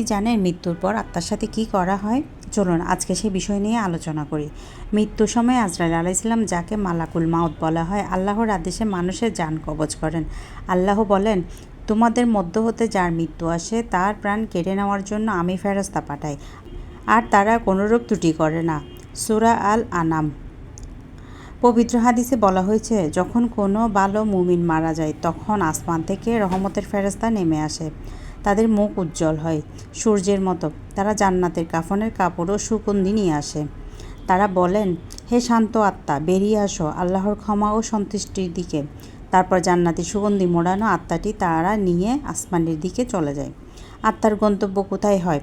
কি জানেন মৃত্যুর পর আত্মার সাথে কি করা হয়? চলুন আজকে সেই বিষয় নিয়ে আলোচনা করি। মৃত্যুর সময় আজরাইল আলাইসাল্লাম যাকে মালাকুল মাউত বলা হয়, আল্লাহর আদেশে মানুষের যান কবজ করেন। আল্লাহ বলেন, তোমাদের মধ্য হতে যার মৃত্যু আসে, তার প্রাণ কেড়ে নেওয়ার জন্য আমি ফেরস্তা পাঠাই, আর তারা কোনোরূপ ত্রুটি করে না। সুরা আল আনাম পবিত্র হাদিসে বলা হয়েছে, যখন কোনো ভালো মুমিন মারা যায়, তখন আসমান থেকে রহমতের ফেরস্তা নেমে আসে। তাদের মুখ উজ্জ্বল হয়। সূর্যের মতো। তারা জান্নাতের কাফনের কাপড় ও সুগন্ধি নিয়ে আসে। তারা বলেন, হে শান্ত আত্মা, বেরিয়ে আসো আল্লাহর ক্ষমা ও সন্তুষ্টির দিকে। তারপর জান্নাতি সুগন্ধি মোড়ানো আত্মাটি তারা নিয়ে আসমানের দিকে চলে যায়। আত্মার গন্তব্য কোথায় হয়?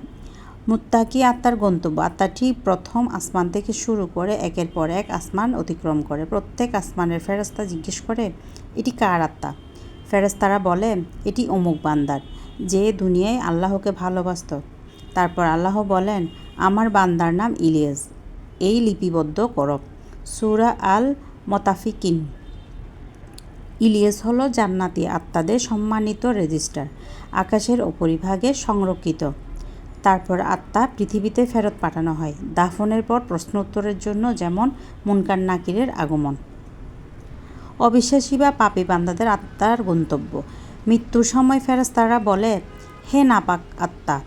মুত্তাকি আত্মার গন্তব্য। আত্মাটি প্রথম আসমান থেকে শুরু করে একের পর এক আসমান অতিক্রম করে। প্রত্যেক আসমানের ফেরস্তা জিজ্ঞেস করে, এটি কার আত্মা? ফেরেস্তারা বলে, এটি অমুক বান্দার। যে দুনিয়ায় আল্লাহকে ভালোবাসত। তারপর আল্লাহ বলেন, আমার বান্দার নাম ইলিয়াস। এই লিপিবদ্ধ করো। সুরা আল মতাফিকিন ইলিয়াস হলো জান্নাতি আত্মাদের সম্মানিত রেজিস্টার, আকাশের উপরিভাগে সংরক্ষিত। তারপর আত্মা পৃথিবীতে ফেরত পাঠানো হয়। দাফনের পর প্রশ্ন উত্তরের জন্য যেমন মুনকার নাকিরের আগমন। অবিশ্বাসী বা পাপী বান্দাদের আত্মার গন্তব্য। মৃত্যুর সময় ফেরেশতারা বলে, হে নাপাক আত্মা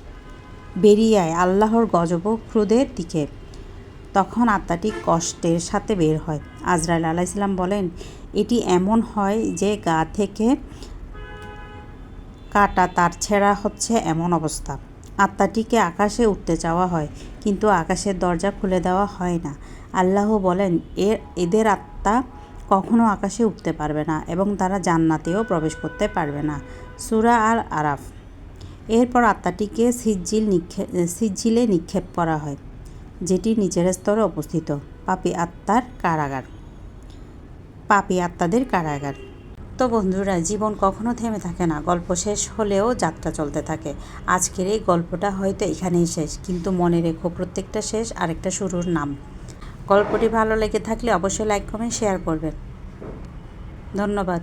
বেরিয়ে আয় আল্লাহর গজব ক্রোধের দিকে। তখন আত্মাটি কষ্টের সাথে বের হয়। আজরাইল আলাইসাল্লাম বলেন, এটি এমন হয় যে গা থেকে কাটা তার ছেঁড়া হচ্ছে এমন অবস্থা। আত্মাটিকে আকাশে উঠতে চাওয়া হয়, কিন্তু আকাশের দরজা খুলে দেওয়া হয় না। আল্লাহ বলেন, এর, এদের আত্মা কখনো আকাশে উঠতে পারবে না এবং তারা জান্নাতেও প্রবেশ করতে পারবে না। সুরা আর আরাফ এরপর আত্মাটিকে সিজ্জিল নিক্ষেপ সিজ্জিলে নিক্ষেপ করা হয়, যেটি নিচের স্তরে অবস্থিত। পাপি আত্মার কারাগার। পাপি আত্মাদের কারাগার। তো বন্ধুরা, জীবন কখনো থেমে থাকে না, গল্প শেষ হলেও যাত্রা চলতে থাকে। আজকের এই গল্পটা হয়তো এখানেই শেষ, কিন্তু মনে রেখো প্রত্যেকটা শেষ, আরেকটা শুরুর নাম। গল্পটি ভালো লেগে থাকলে অবশ্যই লাইক কমেন্ট শেয়ার করবেন। ধন্যবাদ।